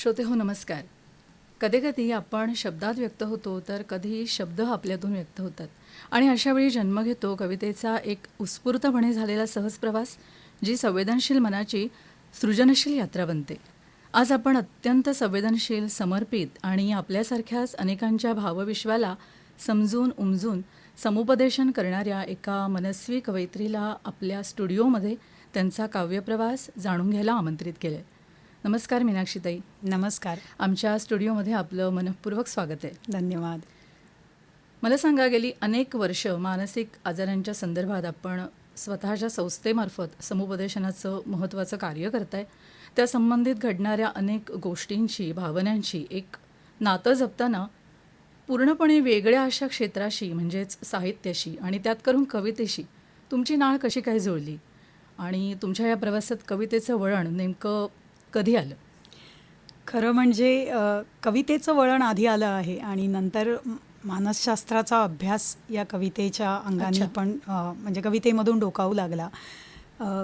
श्रोते हो नमस्कार. कधी कधी आपण शब्दात व्यक्त होतो तर कधी शब्द आपल्यातून व्यक्त होतात. आणि अशावेळी जन्म घेतो कवितेचा एक उत्स्फूर्तपणे झालेला सहज प्रवास जी संवेदनशील मनाची सृजनशील यात्रा बनते. आज आपण अत्यंत संवेदनशील समर्पित आणि आपल्यासारख्याच अनेकांच्या भावविश्वाला समजून उमजून समुपदेशन करणाऱ्या एका मनस्वी कवयित्रीला आपल्या स्टुडिओमध्ये त्यांचा काव्यप्रवास जाणून घ्यायला आमंत्रित केलं नमस्कार मीनाक्षीताई. नमस्कार. आमच्या स्टुडिओमध्ये आपलं मनपूर्वक स्वागत आहे. धन्यवाद. मला सांगा गेली अनेक वर्ष मानसिक आजारांच्या संदर्भात आपण स्वतःच्या संस्थेमार्फत समुपदेशनाचं महत्त्वाचं कार्य करताय. त्या संबंधित घडणाऱ्या अनेक गोष्टींची भावनांची एक नातं जपताना पूर्णपणे वेगळ्या अशा क्षेत्राशी म्हणजेच साहित्याशी आणि त्यात करून कवितेशी तुमची नाळ कशी काय जुळली? आणि तुमच्या या प्रवासात कवितेचं वळण नेमकं कधी आलं? खरं म्हणजे कवितेचं वळण आधी आलं आहे आणि नंतर मानसशास्त्राचा अभ्यास या कवितेच्या अंगाने. पण म्हणजे कवितेमधून डोकावू लागला.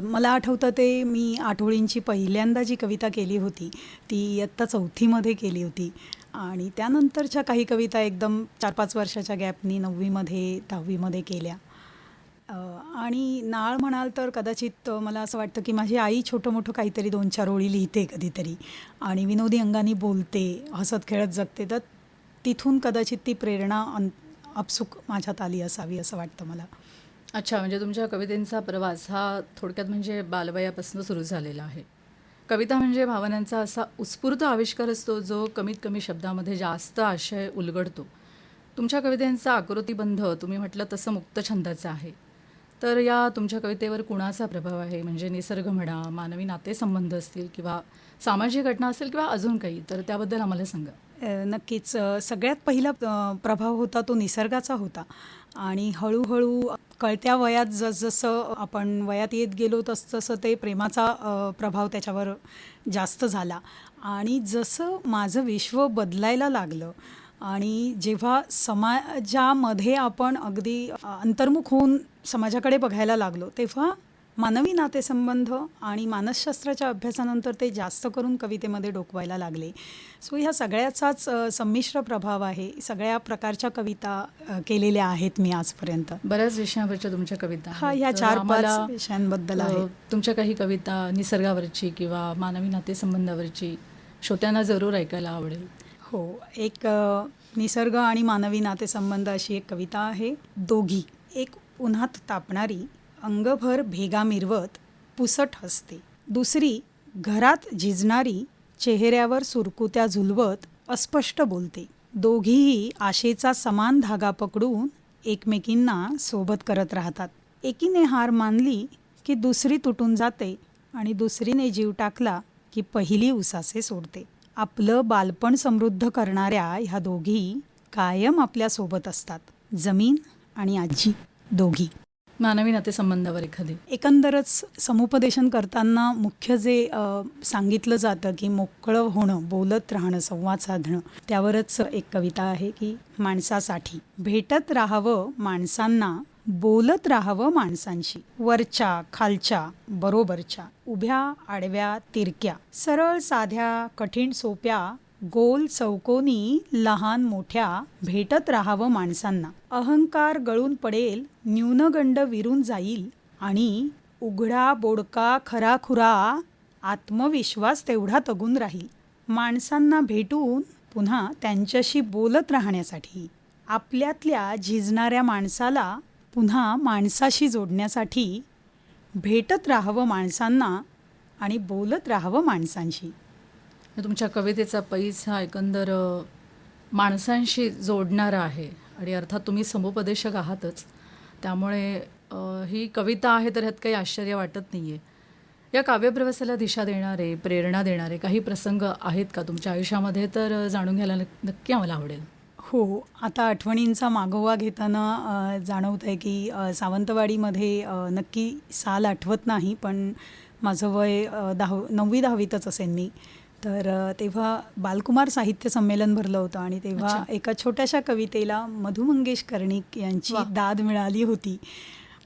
मला आठवतं ते मी आठवडींची पहिल्यांदा जी कविता केली होती ती इयत्ता चौथीमध्ये केली होती. आणि त्यानंतरच्या काही कविता एकदम चार पाच वर्षाच्या गॅपनी नववीमध्ये दहावीमध्ये केल्या. आणि नाळ म्हणाल तर कदाचित मला असं वाटतं की माझी आई छोटं मोठं काहीतरी दोन चार ओळी लिहिते कधीतरी. आणि विनोदी अंगाने बोलते हसत खेळत जगते. तर तिथून कदाचित ती प्रेरणा अन अपसुक माझ्यात आली असावी असं वाटतं मला. अच्छा म्हणजे तुमच्या कवितेंचा प्रवास हा थोडक्यात म्हणजे बालवयापासून सुरू झालेला आहे. कविता म्हणजे भावनांचा असा उत्स्फूर्त आविष्कार असतो जो कमीत कमी शब्दामध्ये जास्त आशय उलगडतो. तुमच्या कवितेंचा आकृतीबंध तुम्ही म्हटलं तसं मुक्तछंदाचा आहे. तर या तुमच्या कवितेवर कुणाचा प्रभाव आहे? म्हणजे निसर्ग म्हणा मानवी नातेसंबंध असतील किंवा सामाजिक घटना असेल किंवा अजून काही तर त्याबद्दल आम्हाला सांगा. नक्कीच. सगळ्यात पहिला प्रभाव होता तो निसर्गाचा होता. आणि हळूहळू कळत्या वयात जसजसं आपण वयात येत गेलो तसतसं ते प्रेमाचा प्रभाव त्याच्यावर जास्त झाला. आणि जसं माझं विश्व बदलायला लागलं आणि जेव्हा समाजामध्ये आपण अगदी अंतर्मुख होऊन समाजाकडे बघायला लागलो तेव्हा मानवी नातेसंबंध आणि मानसशास्त्राच्या अभ्यासानंतर ते जास्त करून कवितेमध्ये डोकवायला लागले. सो ह्या सगळ्याचाच संमिश्र प्रभाव आहे. सगळ्या प्रकारच्या कविता केलेल्या आहेत मी आजपर्यंत. बऱ्याच विषयावरच्या तुमच्या कविता हा. ह्या चार पाच विषयांबद्दल आहे तुमच्या काही कविता निसर्गावरची किंवा मानवी नातेसंबंधावरची श्रोत्यांना जरूर ऐकायला आवडेल. हो एक निसर्ग आणि मानवी नातेसंबंध अशी एक कविता आहे दोघी. एक उन्हात तापणारी अंगभर भेगा मिरवत पुसट हसते. दुसरी घरात झिजणारी चेहऱ्यावर सुरकुत्या झुलवत अस्पष्ट बोलते. दोघीही आशेचा समान धागा पकडून एकमेकींना सोबत करत राहतात. एकीने हार मानली की दुसरी तुटून जाते आणि दुसरीने जीव टाकला की पहिली उसासे सोडते. आपलं बालपण समृद्ध करणाऱ्या ह्या दोघी कायम आपल्यासोबत असतात. जमीन आणि आजी दोघी. मानवी नातेसंबंधावर एखादी. एकंदरच समुपदेशन करताना मुख्य जे सांगितलं जातं की मोकळं होणं बोलत राहणं संवाद साधणं त्यावरच एक कविता आहे की माणसासाठी. भेटत राहावं माणसांना बोलत राहावं माणसांशी. वरच्या खालच्या बरोबरच्या उभ्या आडव्या तिरक्या. सरळ साध्या कठीण सोप्या गोल चौकोनी लहान मोठ्या भेटत राहावं माणसांना. अहंकार गळून पडेल न्यूनगंड विरून जाईल आणि उघडा बोडका खराखुरा आत्मविश्वास तेवढा तगून राहील. माणसांना भेटून पुन्हा त्यांच्याशी बोलत राहण्यासाठी आपल्यातल्या झिजणाऱ्या माणसाला पुन्हा माणसाशी जोडण्यासाठी भेटत राहावं माणसांना आणि बोलत राहावं माणसांशी. तुमच्या कवितेचा पैस हा एकंदर माणसांशी जोडणारा आहे आणि अर्थात तुम्ही समुपदेशक आहातच. त्यामुळे ही कविता आहे तर ह्यात काही आश्चर्य वाटत नाही आहे या काव्यप्रवासाला दिशा देणारे प्रेरणा देणारे काही प्रसंग आहेत का तुमच्या आयुष्यामध्ये? तर जाणून घ्यायला नक्की आम्हाला आवडेल. हो आता आठवणींचा मागोवा घेताना जाणवत आहे की सावंतवाडीमध्ये नक्की साल आठवत नाही पण माझं वय दहाव नववी दहावीतच असेल मी तर तेव्हा बालकुमार साहित्य संमेलन भरलं होतं आणि तेव्हा. एका छोट्याशा कवितेला मधु मंगेश कर्णिक यांची. दाद मिळाली होती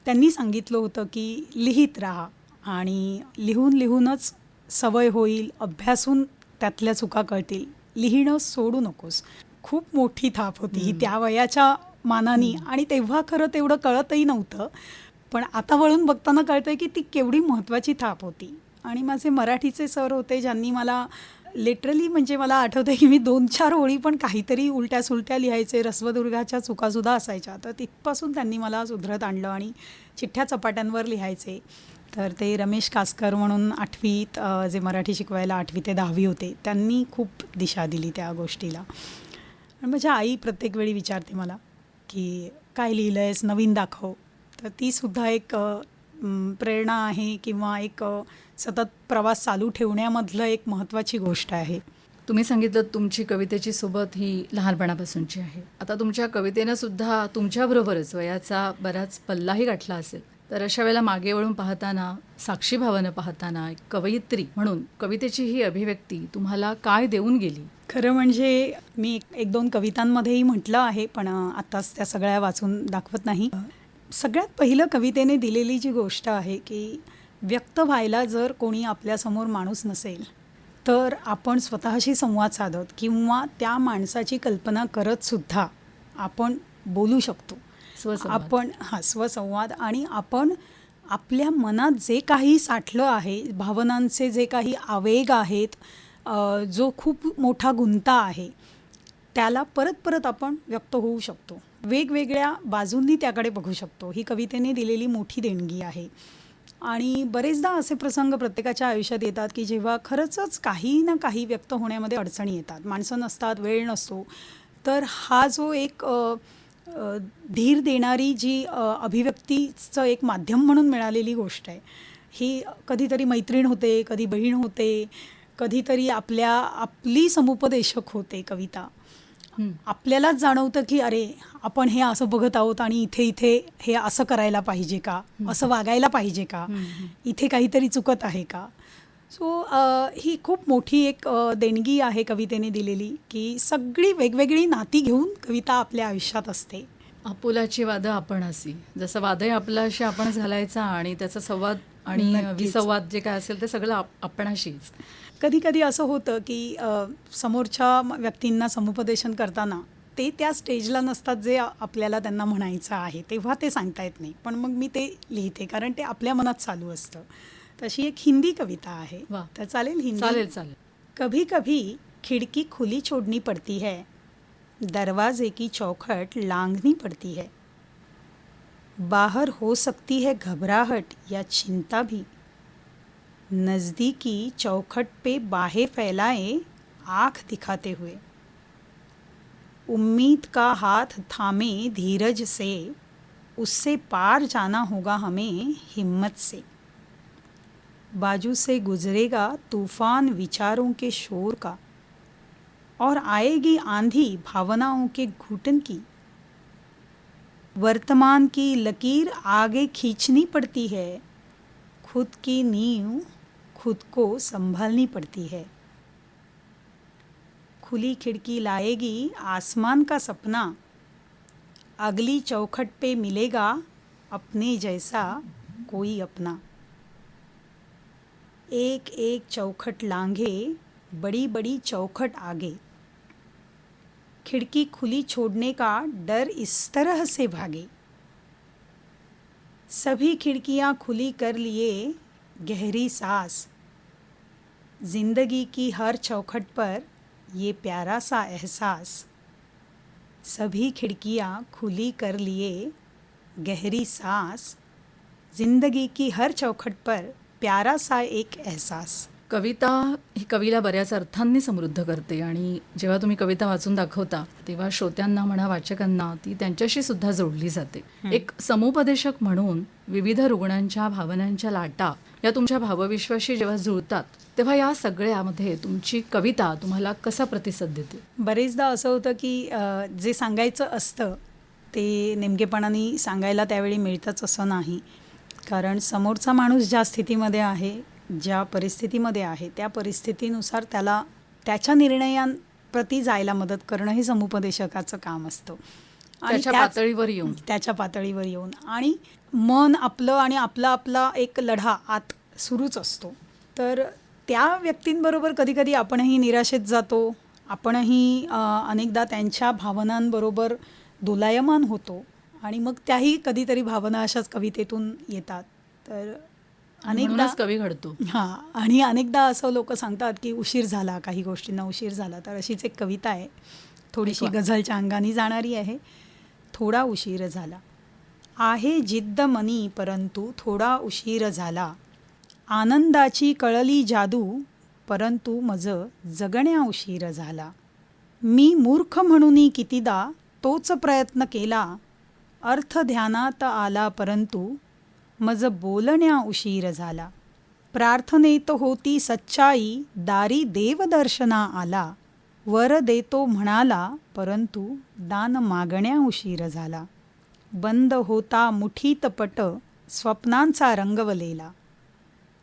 त्यांनी सांगितलं होतं की लिहित राहा आणि लिहून लिहूनच सवय होईल अभ्यासून त्यातल्या चुका कळतील लिहिणं सोडू नकोस खूप मोठी थाप होती. ही त्या वयाच्या मानाने. आणि तेव्हा खरं तेवढं कळतही नव्हतं. पण आता वळून बघताना कळतंय की ती केवढी महत्त्वाची थाप होती. आणि माझे मराठीचे सर होते ज्यांनी मला लिटरली म्हणजे मला आठवतं की मी दोन चार ओळी पण काहीतरी उलट्या सुलट्या लिहायचे रस्वदुर्गाच्या चुकासुद्धा असायच्या. तर तिथपासून त्यांनी मला सुधरत आणलं आणि चिठ्ठ्या चपाट्यांवर लिहायचे. तर ते रमेश कासकर म्हणून आठवीत जे मराठी शिकवायला आठवी ते दहावी होते त्यांनी खूप दिशा दिली त्या गोष्टीला. आणि माझ्या आई प्रत्येक वेळी विचारते मला की काय लिहिलं आहेस नवीन दाखव. तर तीसुद्धा एक प्रेरणा आहे किंवा एक सतत प्रवास चालू ठेवण्यामधलं एक महत्त्वाची गोष्ट आहे. तुम्ही सांगितलं तुमची कवितेची सोबत ही लहानपणापासूनची आहे. आता तुमच्या कवितेनं सुद्धा तुमच्याबरोबरच वयाचा बराच पल्लाही गाठला असेल. तर अशा वेळेला मागे वळून पाहताना साक्षीभावानं पाहताना एक कवयित्री म्हणून कवितेची ही अभिव्यक्ती तुम्हाला काय देऊन गेली? खरं म्हणजे मी एक दोन कवितांमध्येही म्हटलं आहे पण आत्ताच त्या सगळ्या वाचून दाखवत नाही सगळ्यात पहिलं कवितेने दिलेली जी गोष्ट आहे की व्यक्त व्हायला जर कोणी आपल्यासमोर माणूस नसेल तर आपण स्वतःशी संवाद साधत किंवा त्या माणसाची कल्पना करत सुद्धा आपण बोलू शकतो. आपण हा स्वसंवाद आणि आपण आपल्या मनात जे काही साठलं आहे भावनांचे जे काही आवेग आहेत जो खूप मोठा गुंता आहे त्याला परत परत आपण व्यक्त होऊ शकतो. वेगवेगळ्या बाजूंनी त्याकडे बघू शकतो. ही कवितेने दिलेली मोठी देणगी आहे. आणि बरेचदा असे प्रसंग प्रत्येकाच्या आयुष्यात येतात की जेव्हा खरंचच काही ना काही व्यक्त होण्यामध्ये अडचणी येतात. माणसं नसतात वेळ नसतो. तर हा जो एक धीर देणारी जी अभिव्यक्तीचं एक माध्यम म्हणून मिळालेली गोष्ट आहे. ही कधीतरी मैत्रीण होते कधी बहीण होते कधीतरी आपल्या आपली समुपदेशक होते कविता. आपल्यालाच जाणवतं की अरे आपण हे असं बघत आहोत आणि इथे इथे हे असं करायला पाहिजे का? असं वागायला पाहिजे का. इथे काहीतरी चुकत आहे का? सो ही खूप मोठी एक देणगी आहे कवितेने दिलेली की सगळी वेगवेगळी नाती घेऊन कविता आपल्या आयुष्यात असते. आपुलाची वादं आपण असी जसं वादय आपलाशी आपण घालायचा आणि त्याचा संवाद आणि. विसंवाद जे काय असेल ते सगळं आप- आपणाशीच. कधी कधी असं होतं की समोरच्या व्यक्तींना समुपदेशन करताना ते त्या स्टेजला नसतात जे आपल्याला त्यांना म्हणायचं आहे तेव्हा ते सांगता येत नाही. पण मग मी ते लिहिते कारण ते आपल्या मनात चालू असतं. तशी एक हिंदी कविता आहे. तर चालेल हिंदी? चालेल चालेल. कभी कभी खिड़की खुली छोड़नी पड़ती है दरवाजे की चौखट लांघनी पड़ती है। बाहर हो सकती है घबराहट या चिंता भी। नज़दीकी चौखट पे बाहें फैलाए आँख दिखाते हुए। उम्मीद का हाथ थामे धीरज से, उससे पार जाना होगा हमें हिम्मत से। बाजू से गुजरेगा तूफ़ान विचारों के शोर का, और आएगी आंधी भावनाओं के घुटन की। वर्तमान की लकीर आगे खींचनी पड़ती है, खुद की नींव खुद को संभालनी पड़ती है। खुली खिड़की लाएगी, आसमान का सपना अगली चौखट पे मिलेगा, अपने जैसा कोई अपना। एक एक चौखट लांघे बड़ी बड़ी चौखट आगे। खिड़की खुली छोड़ने का डर इस तरह से भागे। सभी खिड़कियाँ खुली कर लिए गहरी सांस। जिंदगी की हर चौखट पर ये प्यारा सा एहसास। सभी खिड़कियां खुली कर लिए गहरी सांस। जिंदगी की हर चौखट पर प्यारा सा एक एहसास। कविता ही कवीला बऱ्याच अर्थांनी समृद्ध करते आणि जेव्हा तुम्ही कविता वाचून दाखवता तेव्हा श्रोत्यांना म्हणा वाचकांना ती त्यांच्याशी सुद्धा जोडली जाते. एक समुपदेशक म्हणून विविध रुग्णांच्या भावनांच्या लाटा या तुमच्या भावविश्वाशी जेव्हा जुळतात तेव्हा या सगळ्यामध्ये तुमची कविता तुम्हाला कसा प्रतिसाद देते? बरेचदा असं होतं की जे सांगायचं असतं ते नेमकेपणाने सांगायला त्यावेळी मिळतंच असं नाही. कारण समोरचा माणूस ज्या स्थितीमध्ये आहे ज्या परिस्थितीमध्ये आहे त्या परिस्थितीनुसार त्याला त्याच्या निर्णयांप्रती जायला मदत करणं हे समुपदेशकाचं काम असतं. आणि त्याच्या त्याच- पातळीवर येऊन. त्याच्या पातळीवर येऊन. आणि मन आपलं आणि आपला आपला एक लढा आत सुरूच असतो. तर त्या व्यक्तींबरोबर कधी कधी आपणही निराशेत जातो. आपणही अनेकदा त्यांच्या भावनांबरोबर दोलायमान होतो. आणि मग त्याही कधीतरी भावना अशाच कवितेतून येतात. तर अनेकदा म्हणूनच कवी घडतो. हां आणि अनेकदा असं लोक सांगतात की उशीर झाला काही गोष्टींना उशीर झाला. तर अशीच एक कविता आहे. थोडीशी. गझलच्या अंगाने जाणारी आहे. थोडा उशीर झाला. आहे जिद्द मनी परंतु थोडा उशीर झाला. आनंदाची कळली जादू परंतु मज जगण्या उशीर झाला. मी मूर्ख म्हणून कितीदा तोच प्रयत्न केला. अर्थ ध्यानात आला परंतु मज बोलण्या उशीर झाला. प्रार्थनेत होती सच्चाई दारी देवदर्शना आला. वर देतो म्हणाला परंतु दान मागण्या उशीर झाला. बंद होता मुठीत पट स्वप्नांचा रंगवलेला.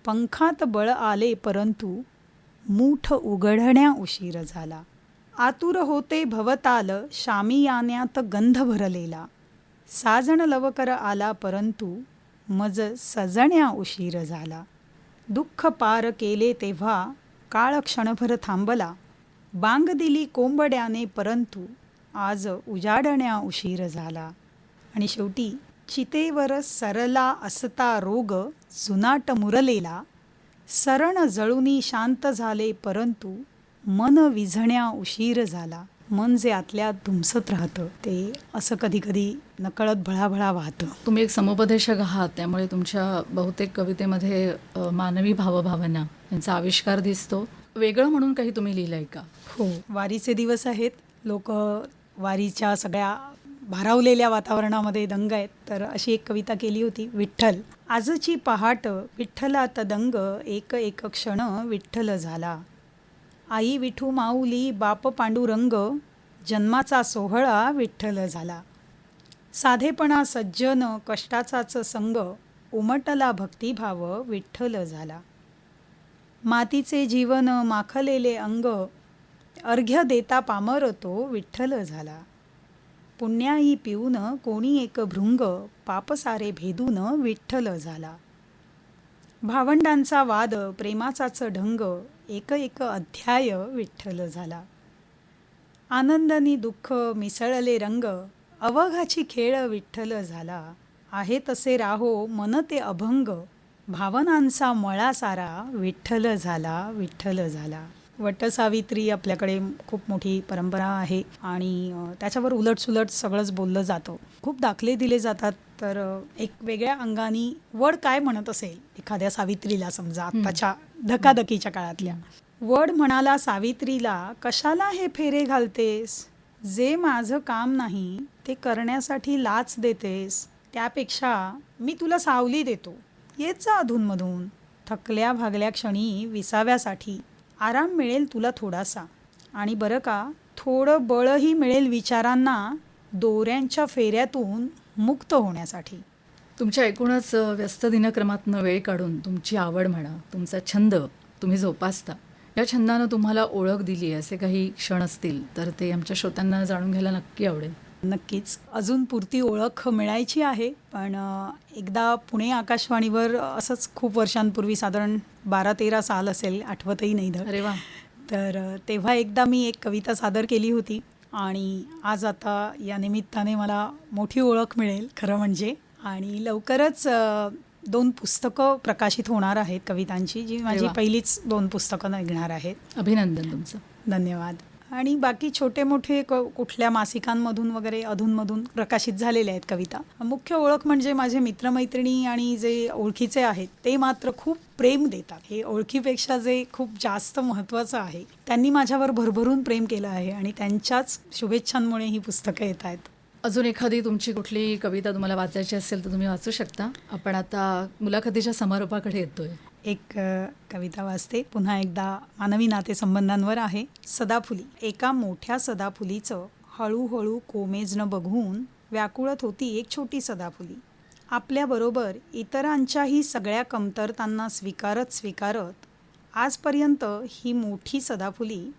पंखात बळ आले परंतु मूठ उघडण्या उशीर झाला. आतुर होते भवताल शामियान्यात गंध भरलेला. साजण लवकर आला परंतु मज सजण्या उशीर झाला. दुःख पार केले तेव्हा काळ क्षणभर थांबला. बांग दिली कोंबड्याने परंतु आज उजाडण्या उशीर झाला. आणि शेवटी चितेवर सरला असता रोग जुनाट मुरलेला. सरण जळुनी शांत झाले परंतु मन विझण्या उशीर झाला. मन जे आतल्या धुमसत राहतं ते असं कधी कधी नकळत भळाभळा वाहतं. तुम्ही एक समुपदेशक आहात त्यामुळे तुमच्या बहुतेक कवितेमध्ये मानवी भावभावना यांचा आविष्कार दिसतो. वेगळं म्हणून काही तुम्ही लिहिलंय का? हो. वारीचे दिवस आहेत. लोक वारीच्या सगळ्या भारावलेल्या वातावरणामध्ये दंग आहेत. तर अशी एक कविता केली होती विठ्ठल. आजची पहाट विठ्ठलात दंग एक एक क्षण विठ्ठल झाला. आई विठू माऊली बाप पांडुरंग जन्माचा सोहळा विठ्ठल झाला. साधेपणा सज्जन कष्टाचाच संग उमटला भक्तिभाव विठ्ठल झाला. मातीचे जीवन माखलेले अंग अर्घ्य देता पामर तो विठ्ठल झाला. पुण्याई पिऊन कोणी एक भृंग पापसारे भेदून विठ्ठल झाला. भावंडांचा वाद प्रेमाचाच ढंग एक एक अध्याय विठ्ठल झाला. आनंदानी दुःख मिसळले रंग अवघाची खेळ विठ्ठल झाला. आहे तसे राहो मन ते अभंग भावनांचा मळा सारा विठ्ठल झाला विठ्ठल झाला. वटसावित्री आपल्याकडे खूप मोठी परंपरा आहे आणि त्याच्यावर उलटसुलट सगळंच बोललं जातं. खूप दाखले दिले जातात तर एक वेगळ्या अंगाने वड काय म्हणत असेल एखाद्या सावित्रीला समजा आत्ताच्या धकाधकीच्या काळातल्या? वड म्हणाला सावित्रीला कशाला हे फेरे घालतेस? जे माझं काम नाही ते करण्यासाठी लाच देतेस. त्यापेक्षा मी तुला सावली देतो. येत जा अधूनमधून. थकल्या भागल्या क्षणी विसाव्यासाठी. आराम मिळेल तुला थोडासा. आणि बरं का थोडं बळही मिळेल विचारांना दोऱ्यांच्या फेऱ्यातून मुक्त होण्यासाठी. तुमच्या एकूणच व्यस्त दिनक्रमातनं वेळ काढून तुमची आवड म्हणा तुमचा छंद तुम्ही जोपासता. या छंदानं तुम्हाला ओळख दिली असे काही क्षण असतील तर ते आमच्या श्रोत्यांना जाणून घ्यायला नक्की आवडेल. नक्कीच. अजून पुरती ओळख मिळायची आहे पण एकदा पुणे आकाशवाणीवर असंच खूप वर्षांपूर्वी साधारण बारा तेरा साल असेल आठवतही नाही धड. अरे वा. तर तेव्हा एकदा मी एक कविता सादर केली होती आणि आज आता या निमित्ताने मला मोठी ओळख मिळेल खरं म्हणजे. आणि लवकरच दोन पुस्तकं प्रकाशित होणार आहेत कवितांची जी माझी. पहिलीच दोन पुस्तकं निघणार आहेत. अभिनंदन तुमचं. धन्यवाद. आणि बाकी छोटे मोठे क कुठल्या मासिकांमधून वगैरे अधूनमधून प्रकाशित झालेल्या आहेत कविता. मुख्य ओळख म्हणजे माझे मित्रमैत्रिणी आणि जे ओळखीचे आहेत ते मात्र खूप प्रेम देतात. हे ओळखीपेक्षा जे खूप जास्त महत्त्वाचं आहे त्यांनी माझ्यावर भरभरून प्रेम केलं आहे आणि त्यांच्याच शुभेच्छांमुळे ही पुस्तकं येत आहेत. अजून एखादी तुमची कुठली कविता तुम्हाला वाचायची असेल तर तुम्ही वाचू शकता. आपण आता मुलाखतीच्या समारोपाकडे येतोय. एक कविता वाचते. पुन्हा एकदा मानवी नातेसंबंधांवर आहे. सदाफुली. एका मोठ्या सदाफुलीचं हळूहळू कोमेजनं बघून व्याकुळत होती एक छोटी सदाफुली. आपल्याबरोबर इतरांच्याही सगळ्या कमतरतांना स्वीकारत स्वीकारत आजपर्यंत ही मोठी सदाफुली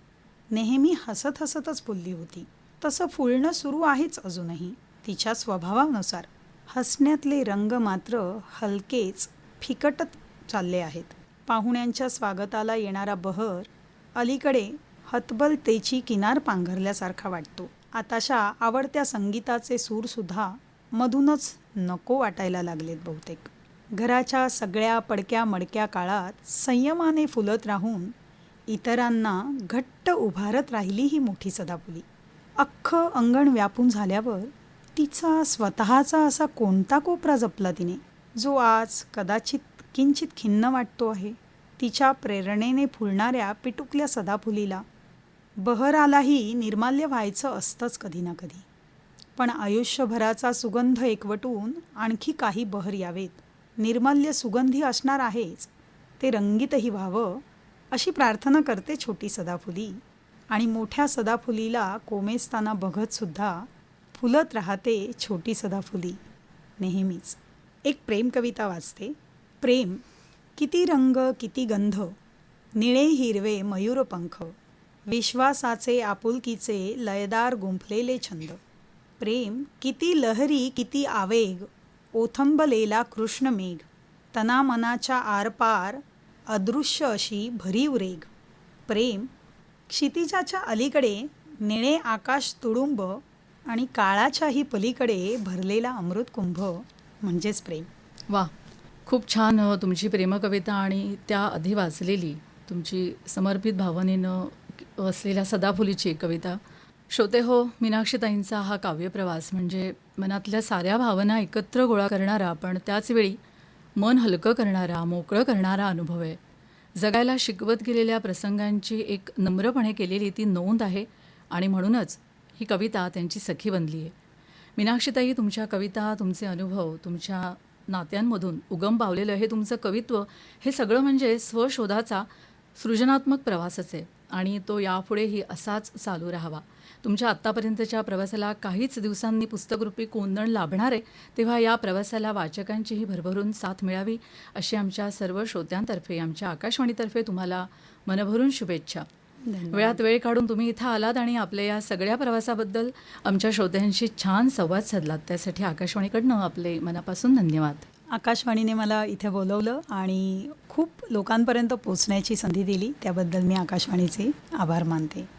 नेहमी हसत हसतच फुलली होती. तसं फुलणं सुरू आहेच अजूनही तिच्या स्वभावानुसार. हसण्यातले रंग मात्र हलकेच फिकटत चालले आहेत. पाहुण्यांच्या स्वागताला येणारा बहर अलीकडे हतबलतेची किनार पांघरल्यासारखा वाटतो. आताशा आवडत्या संगीताचे सूरसुद्धा मधूनच नको वाटायला लागलेत बहुतेक. घराच्या सगळ्या पडक्या मडक्या काळात संयमाने फुलत राहून इतरांना घट्ट उभारत राहिली ही मोठी सदाफुली. अख्खं अंगण व्यापून झाल्यावर तिचा स्वतःचा असा कोणता कोपरा जपला तिने? जो आज कदाचित किंचित खिन्न वाटतो आहे. तिच्या प्रेरणेने फुलणाऱ्या पिटुकल्या सदाफुलीला बहरालाही निर्माल्य व्हायचं असतंच कधी ना कधी. पण आयुष्यभराचा सुगंध एकवटून आणखी काही बहर यावेत. निर्मल्य सुगंधी असणार आहेच. ते रंगीतही व्हावं अशी प्रार्थना करते छोटी सदाफुली. आणि मोठ्या सदाफुलीला कोमेजताना बघतसुद्धा फुलत राहते छोटी सदाफुली. नेहमीच. एक प्रेम कविता वाचते. प्रेम किती रंग किती गंध निळे हिरवे मयूरपंख विश्वासाचे आपुलकीचे लयदार गुंफलेले छंद. प्रेम किती लहरी किती आवेग ओथंबलेला कृष्णमेघ तनामनाच्या आरपार अदृश्य अशी भरीव रेग प्रेम क्षितिजाच्या अलीकडे निळे आकाश तुडुंब आणि काळाच्याही पलीकडे भरलेला अमृतकुंभ म्हणजेच प्रेम. वा. खूप छान तुमची प्रेमकविता आणि त्या आधी वाचलेली तुमची समर्पित भावनेनं असलेल्या सदाफुलीची एक कविता. श्रोते हो मीनाक्षीताईंचा हा काव्यप्रवास म्हणजे मनातल्या साऱ्या भावना एकत्र गोळा करणारा पण त्याचवेळी मन हलकं करणारा मोकळं करणारा अनुभव आहे. जगायला शिकवत गेलेल्या प्रसंगांची एक नम्रपणे केलेली ती नोंद आहे आणि म्हणूनच ही कविता त्यांची सखी बनली आहे. मीनाक्षीताई तुमच्या कविता तुमचे अनुभव तुमच्या नात्यांमधून उगम पावलेलं हे तुमचं कवित्व हे सगळं म्हणजे स्वशोधाचा सृजनात्मक प्रवासच आहे. आणि तो यापुढेही असाच चालू राहावा. तुमच्या आत्तापर्यंतच्या प्रवासाला काहीच दिवसांनी पुस्तकरूपी कोंदण लाभणार आहे तेव्हा या प्रवासाला वाचकांचीही भरभरून साथ मिळावी अशी आमच्या सर्व श्रोत्यांतर्फे आमच्या आकाशवाणीतर्फे तुम्हाला मनभरून शुभेच्छा. वेळात वेळ काढून तुम्ही इथं आलात आणि आपल्या या सगळ्या प्रवासाबद्दल आमच्या श्रोत्यांशी छान संवाद साधलात त्यासाठी आकाशवाणीकडनं आपले मनापासून धन्यवाद. आकाशवाणीने मला इथे बोलवलं आणि खूप लोकांपर्यंत पोचण्याची संधी दिली. त्याबद्दल मी आकाशवाणीचे आभार मानते.